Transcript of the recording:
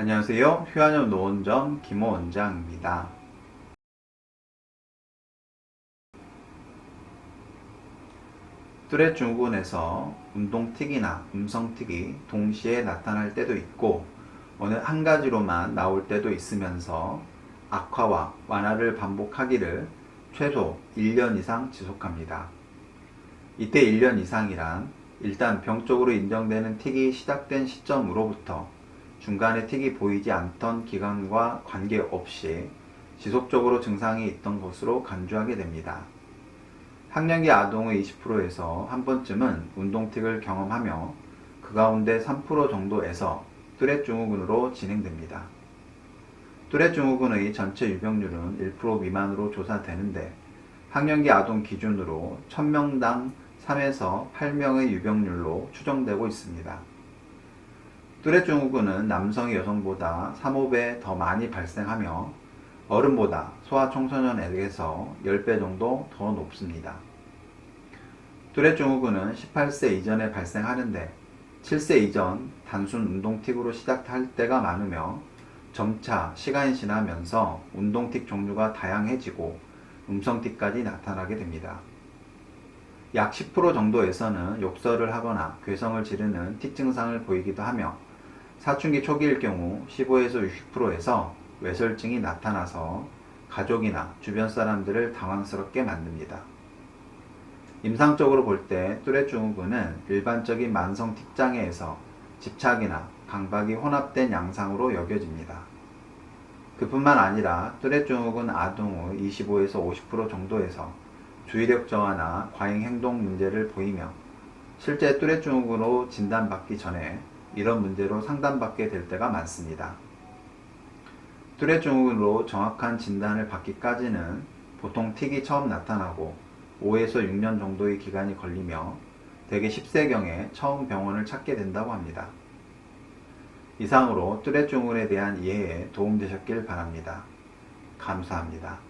안녕하세요. 휴안염 노원점 김호 원장입니다. 뚜렛 증후군에서 운동틱이나 음성틱이 동시에 나타날 때도 있고 어느 한 가지로만 나올 때도 있으면서 악화와 완화를 반복하기를 최소 1년 이상 지속합니다. 이때 1년 이상이란 일단 병적으로 인정되는 틱이 시작된 시점으로부터 중간에 틱이 보이지 않던 기간과 관계없이 지속적으로 증상이 있던 것으로 간주하게 됩니다. 학령기 아동의 20%에서 한 번쯤은 운동틱을 경험하며 그 가운데 3% 정도에서 뚜렛 증후군으로 진행됩니다. 뚜렛 증후군의 전체 유병률은 1% 미만으로 조사되는데 학령기 아동 기준으로 1000명당 3에서 8명의 유병률로 추정되고 있습니다. 뚜렛 증후군은 남성이 여성보다 3, 5배 더 많이 발생하며 어른보다 소아청소년에게서 10배 정도 더 높습니다. 뚜렛 증후군은 18세 이전에 발생하는데 7세 이전 단순 운동틱으로 시작할 때가 많으며 점차 시간이 지나면서 운동틱 종류가 다양해지고 음성틱까지 나타나게 됩니다. 약 10% 정도에서는 욕설을 하거나 괴성을 지르는 틱 증상을 보이기도 하며 사춘기 초기일 경우 15에서 60%에서 외설증이 나타나서 가족이나 주변 사람들을 당황스럽게 만듭니다. 임상적으로 볼 때 뚜렛 증후군은 일반적인 만성 틱장애에서 집착이나 강박이 혼합된 양상으로 여겨집니다. 그뿐만 아니라 뚜렛 증후군 아동의 25에서 50% 정도에서 주의력 저하나 과잉 행동 문제를 보이며 실제 뚜렛 증후군으로 진단받기 전에 이런 문제로 상담받게 될 때가 많습니다. 뚜렛 증후군으로 정확한 진단을 받기까지는 보통 틱이 처음 나타나고 5에서 6년 정도의 기간이 걸리며 대개 10세경에 처음 병원을 찾게 된다고 합니다. 이상으로 뚜렛 증후군에 대한 이해에 도움되셨길 바랍니다. 감사합니다.